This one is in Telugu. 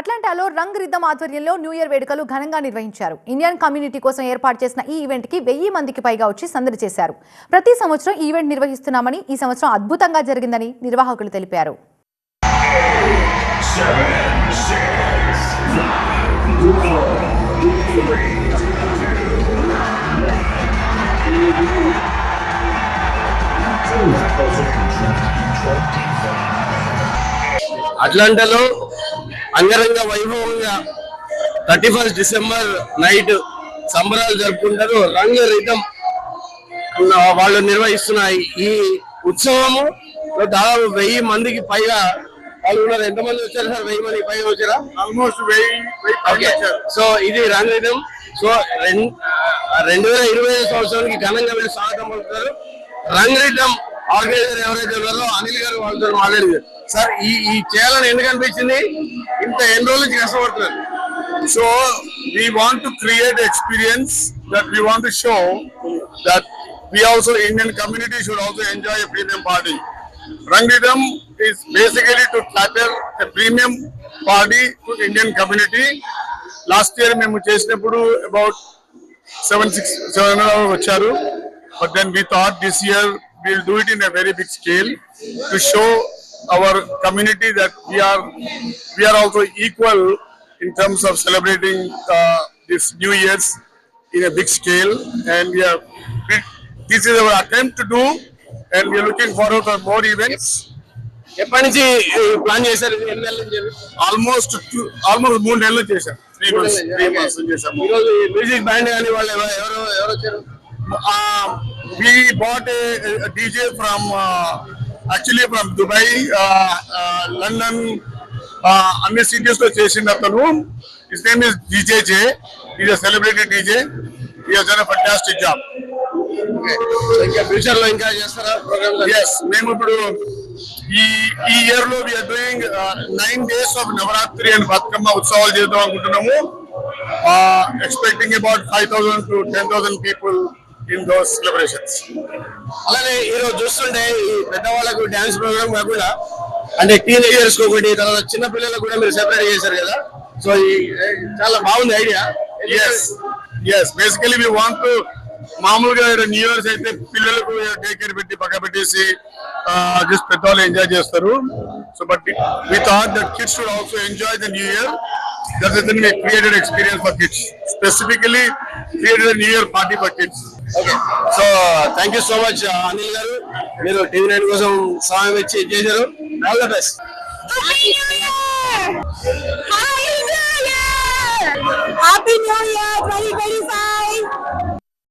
అట్లాంటాలో రంగ్ రిద్దం ఆధ్వర్యంలో న్యూ ఇయర్ వేడుకలు ఘనంగా నిర్వహించారు. ఇండియన్ కమ్యూనిటీ కోసం ఏర్పాటు చేసిన ఈ ఈవెంట్కి వెయ్యి మందికి పైగా వచ్చి సందడి చేశారు. ప్రతి సంవత్సరం ఈవెంట్ నిర్వహిస్తున్నామని ఈ సంవత్సరం అద్భుతంగా జరిగిందని నిర్వాహకులు తెలిపారు. అట్లాంటాలో అంగరంగ వైభవంగా థర్టీ ఫస్ట్ డిసెంబర్ నైట్ సంబరాలు జరుపుకుంటారు. రంగ రితం వాళ్ళు నిర్వహిస్తున్న ఈ ఉత్సవము దాదాపు వెయ్యి మందికి పైగా పాల్గొన్నారు ఎంతమంది వచ్చారు సార్? వెయ్యి మందికి పైగా వచ్చారా? ఆల్మోస్ట్ వెయ్యి సో ఇది రంగ్ రితం సో రెండు రెండు వేల ఇరవై ఐదు సంవత్సరానికి ఘనంగా వీళ్ళు స్వాగతం పలుకుతారు. రంగ్ రితం ఆర్గనైజర్ ఎవరైతే ఉన్నారో అనిల్ గారు వాళ్ళతో మాట్లాడి సార్ ఈ ఈ చేయాలని ఎందుకు అనిపించింది ఇంత ఎన్ని రోజుల నుంచి కష్టపడుతున్నారు so we want create experience that we want show that we also Indian community should also enjoy a premium party రంగితం is basically to cater a premium party to Indian community last year మేము చేసినప్పుడు అబౌట్ సెవెన్ సిక్స్ సెవెన్ వచ్చారు but then we thought this year Will do it in a very big scale to show our community that we are we are also equal in terms of celebrating uh, this New Year's in a big scale, and we are this is our attempt to do, and we are looking forward for more events. ఎప్పటి నుంచి ప్లాన్ చేశారు ఇది ఎన్ని నెలల నుంచి Almost two, almost మూడు నెలలు చేశాం త్రీ మంత్స్ త్రీ మంత్స్ చేశాము ఈరోజు మ్యూజిక్ బ్యాండ్ కానీ వాళ్ళు ఎవరు ఎవరు ఎవరు వచ్చారు uh, we bought a, a DJ from uh, actually from Dubai, uh, uh, London, uh, అన్ని సిటీస్లో చేసిండు అతను his name is DJ J. He's a celebrated DJ. He has done a fantastic job. So ఇంకా ఫ్యూచర్లో ఇంకా చేస్తారా ప్రోగ్రామ్స్ Yes, మేము ఇప్పుడు ఈ ఈ ఇయర్లో we are doing nine days of Navratri and Bathukamma ఉత్సవాలు చేద్దాం అనుకుంటున్నాము expecting about five thousand to ten thousand people in those celebrations అలానే ఈరోజు చూస్తుంటే ఈ పెద్దవాళ్ళకు డాన్స్ ప్రోగ్రామ్ కాకుండా అంటే టీనేజర్స్ ఒకటి తర్వాత చిన్న పిల్లలకు కూడా మీరు సెపరేట్ చేశారు కదా? సో ఈ చాలా బాగుంది idea is is basically we want to మామూలుగా న్యూ ఇయర్స్ అయితే పిల్లలకు టేక్ కేర్ పెట్టి పక్క పెట్టేసి జస్ట్ పెద్దవాళ్ళు ఎంజాయ్ చేస్తారు. So but we thought that kids should also enjoy the new year that is created experience for kids specifically created new year party for kids so thank you so much Anil garu. మీరు టీవీ నైన్ కోసం సమయం ఇచ్చి చేశారు. All the best happy new year twenty twenty five